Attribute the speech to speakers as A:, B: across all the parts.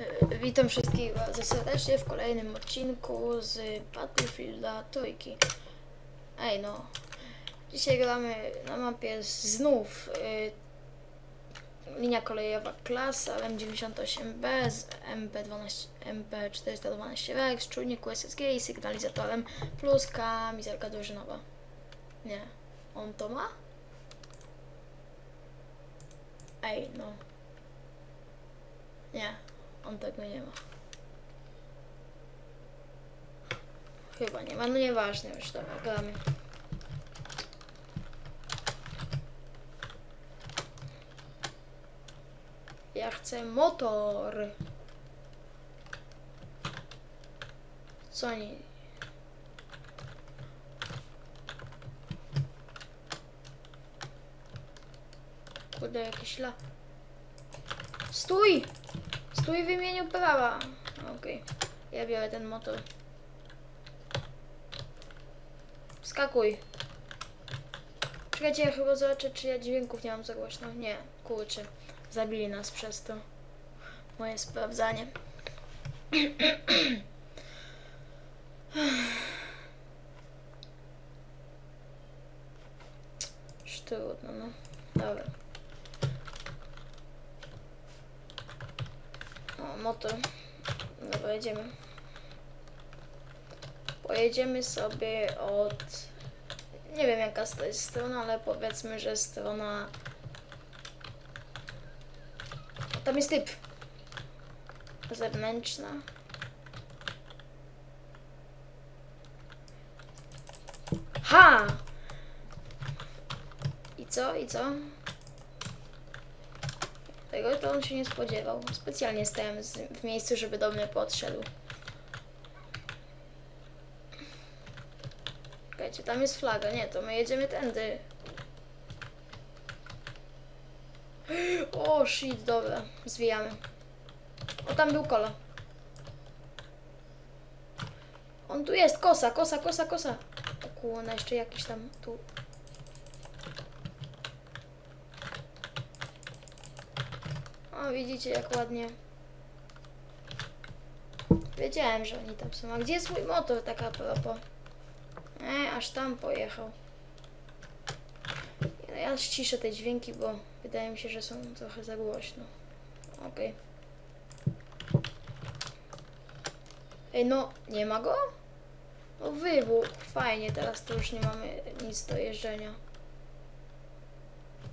A: E, Witam wszystkich bardzo serdecznie w kolejnym odcinku z Battlefielda trójki. Ej no, dzisiaj gramy na mapie znów y, linia kolejowa klasa M98B z MP12, MP412 Rex, czujnik USSG i sygnalizatorem plus kamizelka drużynowa. Nie, on to ma? Ej no. Nie, on tego nie ma. Chyba nie ma, no nieważne już, dobra, gramy. Ja chcę motor. Co oni? Kurde, jakiś la... Stój! Stój w imieniu prawa. Okej. Ja biorę ten motor. Skakuj. Czekajcie, ja chyba zobaczę, czy ja dźwięków nie mam za głośno. Nie, kurczę. Zabili nas przez to. Moje sprawdzanie. Już trudno, no. Dobra. O, motor. Dobra, jedziemy. Pojedziemy sobie od... Nie wiem jaka to jest strona, ale powiedzmy, że strona... Tam jest typ. Zewnętrzna. Ha! I co? I co? Tego to on się nie spodziewał. Specjalnie stałem w miejscu, żeby do mnie podszedł. Czekajcie, tam jest flaga. Nie, to my jedziemy tędy. O, shit, dobra. Zwijamy. O, tam był kola. On tu jest, kosa, kosa, kosa, kosa. O kurna, jeszcze jakiś tam tu. O, widzicie jak ładnie. Wiedziałem, że oni tam są. A gdzie jest mój motor, tak a propos? E, aż tam pojechał. Ja- Ja ściszę te dźwięki, bo wydaje mi się, że są trochę za głośno. Okej. Ej, no, nie ma go? No wybuch, fajnie, teraz to już nie mamy nic do jeżdżenia.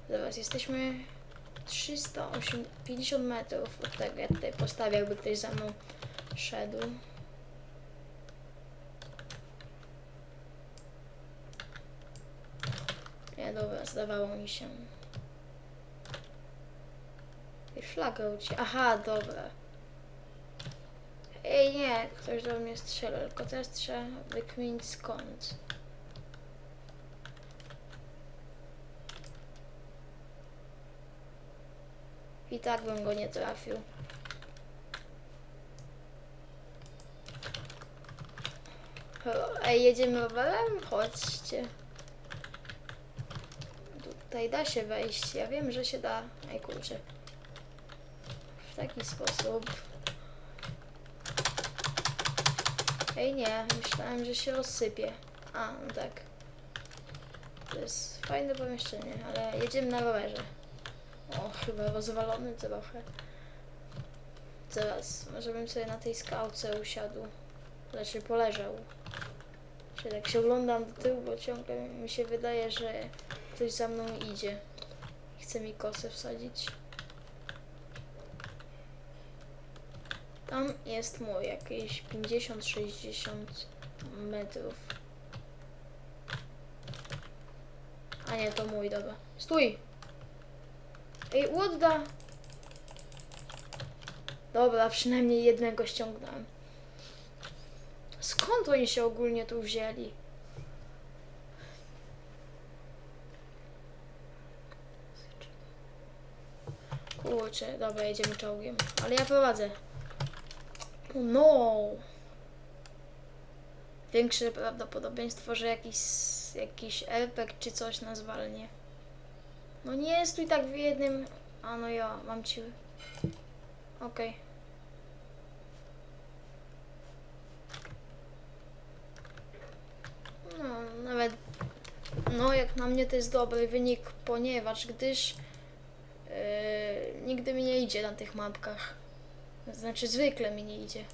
A: Zaraz, jesteśmy 350 metrów od tego. Ja tutaj postawię, jakby ktoś za mną szedł. Nie, dobra, zdawało mi się. I flaga ucie... Aha, dobra. Ej, nie, ktoś do mnie strzela, tylko teraz trzeba wykminić skąd. Tak bym go nie trafił. Ej, jedziemy rowerem? Chodźcie. Tutaj da się wejść. Ja wiem, że się da. Ej, kurczę. W taki sposób. Ej, nie. Myślałem, że się rozsypie. A, no tak. To jest fajne pomieszczenie, ale jedziemy na rowerze. O, chyba rozwalony trochę. Zaraz, może bym sobie na tej skałce usiadł. Znaczy poleżał. Czy tak się oglądam do tyłu, bo ciągle mi się wydaje, że ktoś za mną idzie. Chce mi kosę wsadzić. Tam jest mój, jakieś 50-60 metrów. A nie, to mój, dobra. Stój! Ej, odda! Dobra, przynajmniej jednego ściągnąłem. Skąd oni się ogólnie tu wzięli? Kurczę, dobra, jedziemy czołgiem. Ale ja prowadzę. No! Większe prawdopodobieństwo, że jakiś, jakiś RPG czy coś nas walnie. No nie jest stój tak w jednym... A no ja, mam ciły. Okej. Okay. No, nawet... No, jak na mnie to jest dobry wynik, ponieważ gdyż... Yy, nigdy mi nie idzie na tych mapkach. Znaczy, zwykle mi nie idzie.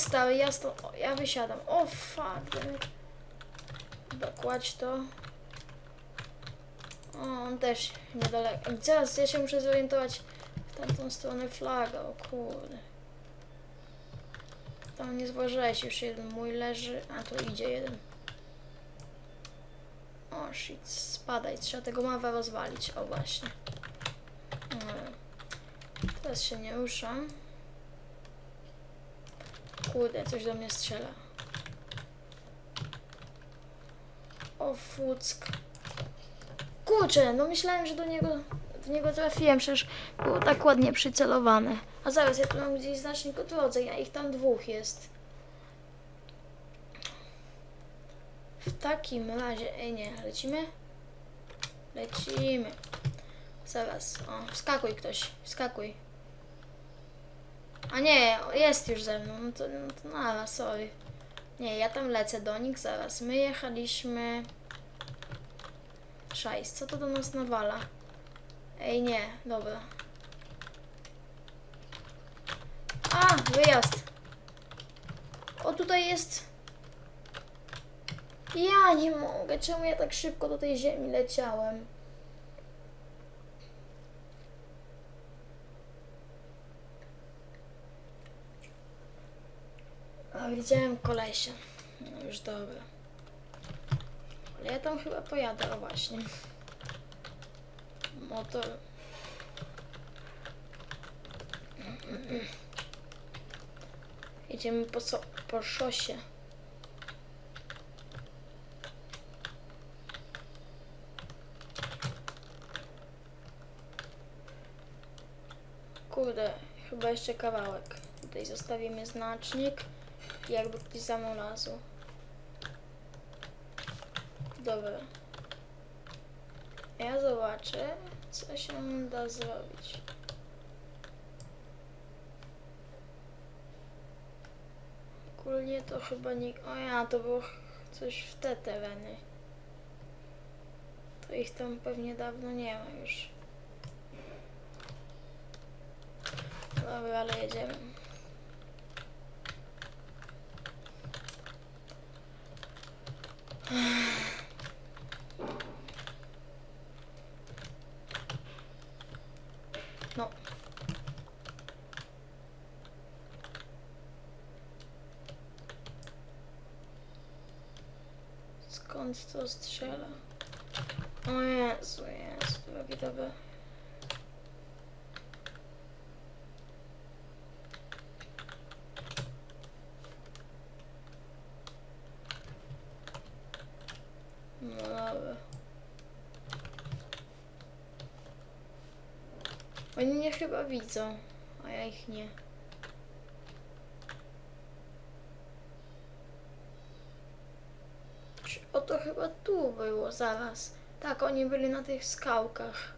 A: Stary, ja, sto, ja wysiadam. O fuck. dammit. To. O, on też niedaleko. Zaraz, ja się muszę zorientować w tamtą stronę flaga, o kurde. Tam nie zważałeś, już jeden mój leży, a tu idzie jeden. O shit, spadaj, trzeba tego mawa rozwalić, o właśnie. Mm. Teraz się nie ruszam. Kurde, coś do mnie strzela. O fuck. Kurczę, no myślałem, że do niego, w niego trafiłem, przecież było tak ładnie przycelowane. A zaraz, ja tu mam gdzieś znacznik o drodze, ja ich tam dwóch jest. W takim razie, ej nie, lecimy? Lecimy. Zaraz, o, wskakuj ktoś, wskakuj. A nie, jest już ze mną, no to, no to nara, sorry. Nie, ja tam lecę do nich zaraz. My jechaliśmy... Szajs, co to do nas nawala? Ej, nie, dobra. A, wyjazd. O, tutaj jest... Ja nie mogę, czemu ja tak szybko do tej ziemi leciałem? A, widziałem kolesia. No już dobra. Ale ja tam chyba pojadę, o właśnie. Motor. Jedziemy po, so, po szosie. Kurde, chyba jeszcze kawałek. Tutaj zostawimy znacznik. Jakby ktoś za mną lazł. Dobra. Ja zobaczę, co się da zrobić. Ogólnie to chyba nie... O ja, to było coś w te tereny. To ich tam pewnie dawno nie ma już. Dobra, ale jedziemy. No. Skąd to strzela? O Jezu, Jezu, drogi. No dobra. Oni mnie chyba widzą, a ja ich nie. O to chyba tu było zaraz. Tak, oni byli na tych skałkach.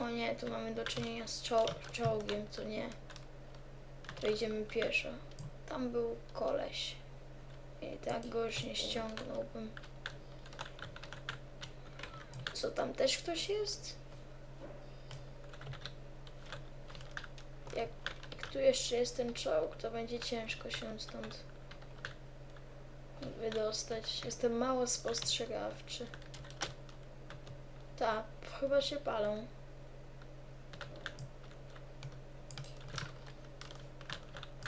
A: O nie, tu mamy do czynienia z czoł czołgiem, co nie. To idziemy pieszo. Tam był koleś. I tak go już nie ściągnąłbym. Co tam też ktoś jest? Jak, tu jeszcze jest ten czołg, to będzie ciężko się stąd wydostać. Jestem mało spostrzegawczy. Tak, chyba się palą.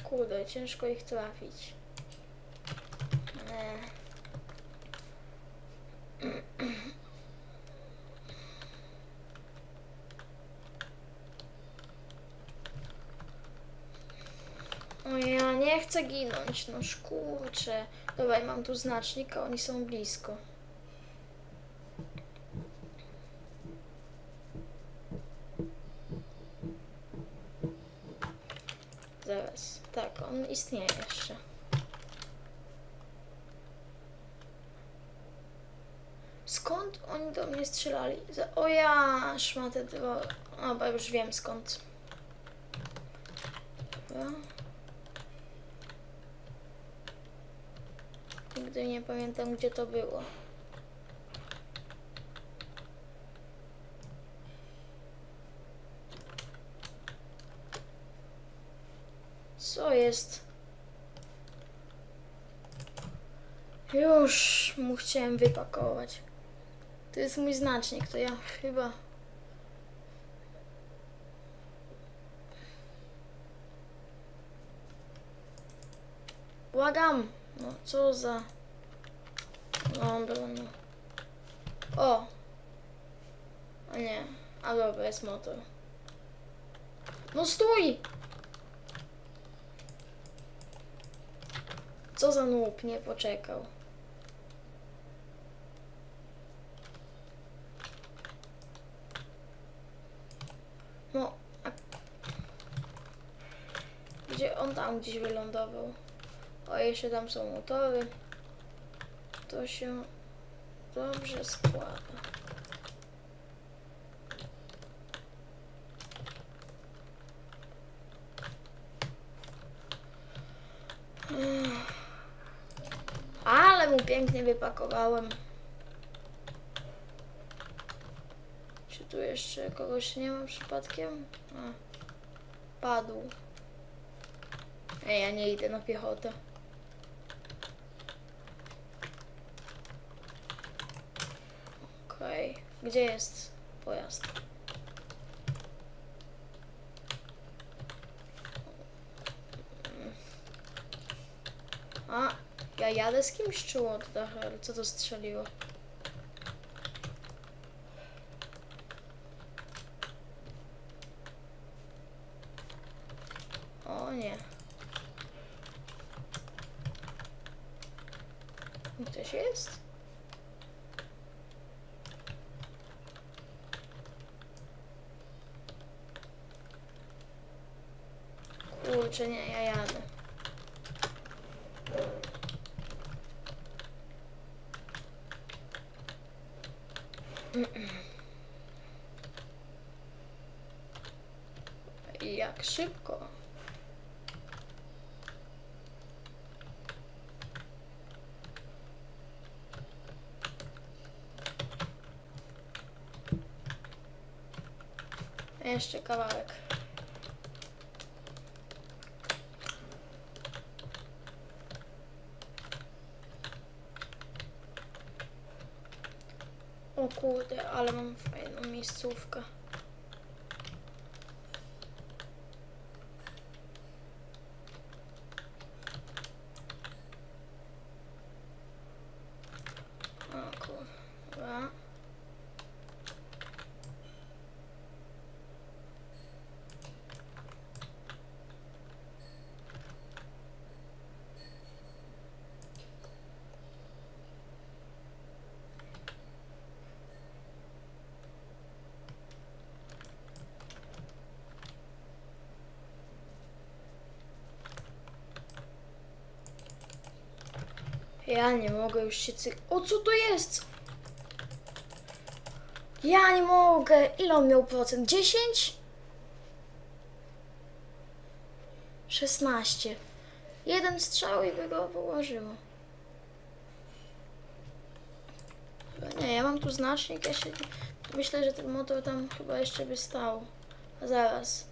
A: Kurde, ciężko ich trafić. chcę ginąć, no szkurcze. Dobra, mam tu znacznik, a oni są blisko. Zaraz, tak, on istnieje jeszcze. Skąd oni do mnie strzelali? O ja, szmatę dwa... Dobra, już wiem skąd. Dobra. Nigdy nie pamiętam, gdzie to było. Co jest? Już mu chciałem wypakować. To jest mój znacznik, to ja chyba. Błagam! No co za. Dobra, no. O! O nie. A dobra, jest motor. No stój! Co za noob, nie poczekał. No, a... Gdzie on tam gdzieś wylądował? O, jeszcze tam są motory. To się dobrze składa. Ale mu pięknie wypakowałem. Czy tu jeszcze kogoś nie ma przypadkiem? A, padł. Ej, ja nie idę na piechotę. Okej, gdzie jest pojazd? A, ja jadę z kimś czy oddech, ale co to strzeliło? O nie. Ktoś jest? Kurczę, nie, ja jadę. Jak szybko. Jeszcze kawałek. O kurde, ale mam fajną miejscówkę. O kurwa. Ja nie mogę już się cyk... O, co to jest? Ja nie mogę. Ile on miał procent? 10? 16. Jeden strzał i by go położyło. Nie, ja mam tu znacznik, ja się... Myślę, że ten motor tam chyba jeszcze by stał. Zaraz.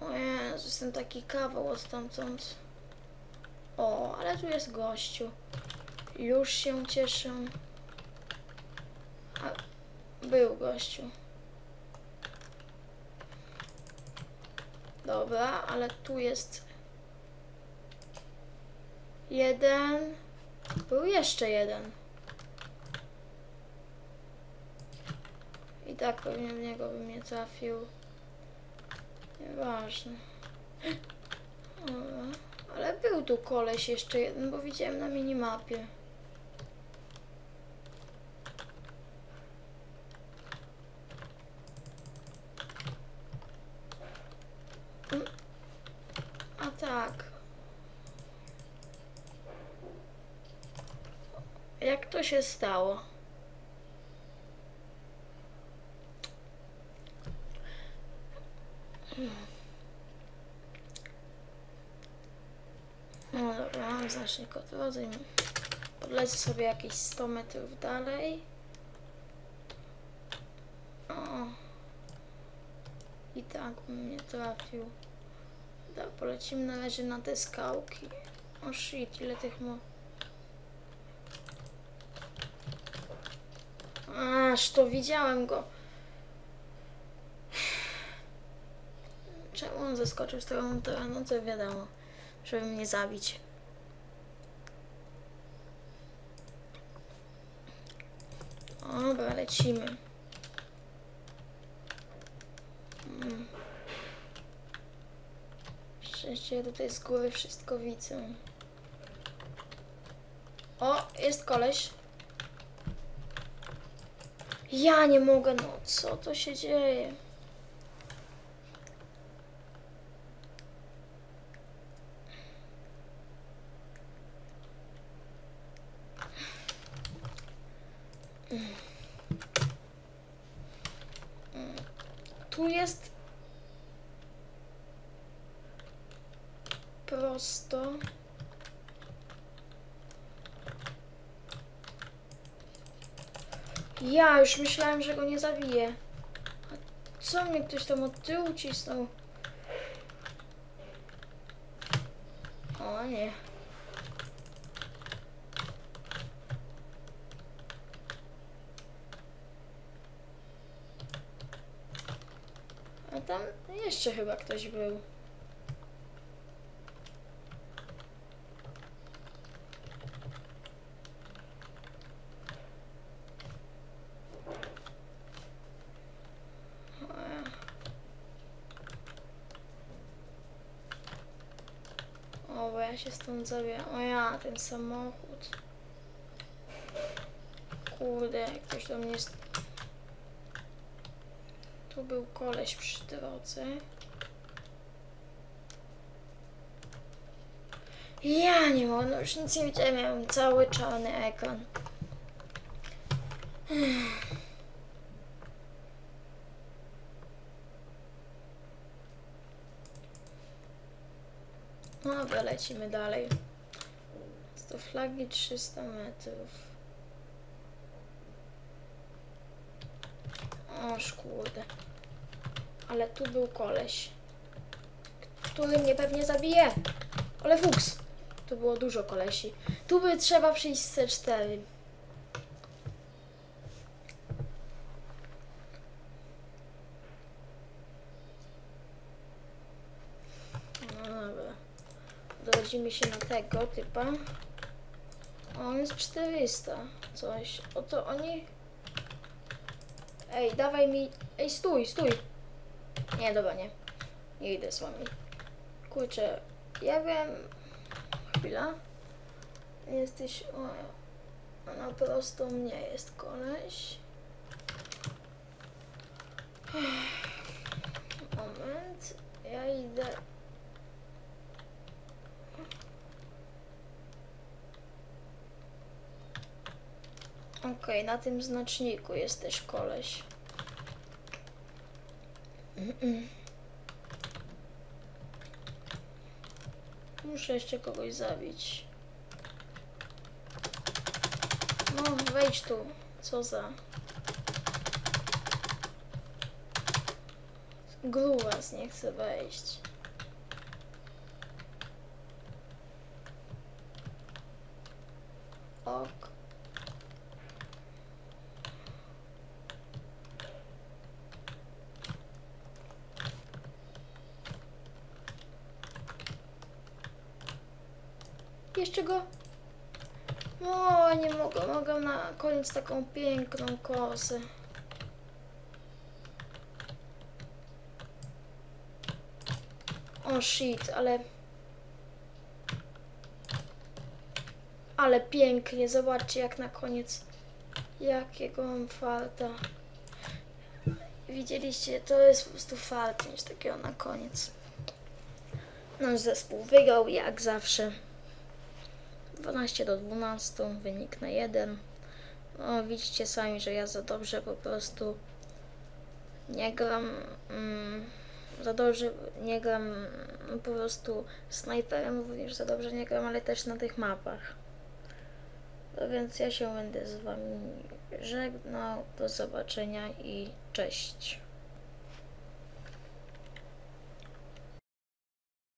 A: O Jezu, jestem taki kawał od tamtąd. O, ale tu jest gościu. Już się cieszę. A, był gościu. Dobra, ale tu jest jeden. Był jeszcze jeden. I tak pewnie w niego bym nie trafił. Nieważne. Dobra. Był tu koleś jeszcze jeden, bo widziałem na minimapie. Mm. A tak. Jak to się stało? Mam znacznik odrodzeń. Podlecę sobie jakieś 100 metrów dalej. O. I tak bym nie trafił. Dobra, polecimy na razie na te skałki. O shit, ile tych ma... Aż to widziałem go. Czemu on zeskoczył z tego motora? No to wiadomo, żeby mnie zabić. Dobra, lecimy. Mm. Szczęście, ja tutaj z góry wszystko widzę. O, jest koleś. Ja nie mogę, no co to się dzieje? Tu jest prosto. Ja już myślałem, że go nie zabiję. A co mnie ktoś tam od tyłu cisnął? O nie. A tam jeszcze chyba ktoś był. O ja. O, bo ja się stąd zabieram. O ja, ten samochód. Kurde, ktoś do mnie. Tu był koleś przy drodze. Ja nie mogę, no już nic nie widziałem, miałem cały czarny ekran. No Dobra, lecimy dalej. Do flagi 300 metrów. Oż kurde. Ale tu był koleś, który mnie pewnie zabije. Ale fuks. Tu było dużo kolesi. Tu by trzeba przyjść z C4. No dobra. Dochodzimy się na tego typa. On jest 400. Coś. Oto oni... Ej, dawaj mi... Ej, stój, stój. Nie, dobra, nie. Nie idę z wami. Kurczę, ja wiem... Chwila. Jesteś... O, na prosto mnie jest koleś. Moment. Ja idę... Okej, na tym znaczniku jest też koleś. Mm-mm. Muszę jeszcze kogoś zabić. No, wejdź tu. Co za... Gruwas nie chce wejść. Ok. Jeszcze go. O, nie mogę, mogę na koniec taką piękną kosę. O shit, ale... Ale pięknie, zobaczcie jak na koniec... Jakiego mam farta. Widzieliście, to jest po prostu fart niż takiego na koniec. Nasz zespół wygrał jak zawsze. 12 do 12, wynik na 1. No, widzicie sami, że ja za dobrze po prostu nie gram. Mm, za dobrze nie gram po prostu snajperem, również za dobrze nie gram, ale też na tych mapach. No więc ja się będę z wami żegnał. Do zobaczenia i cześć.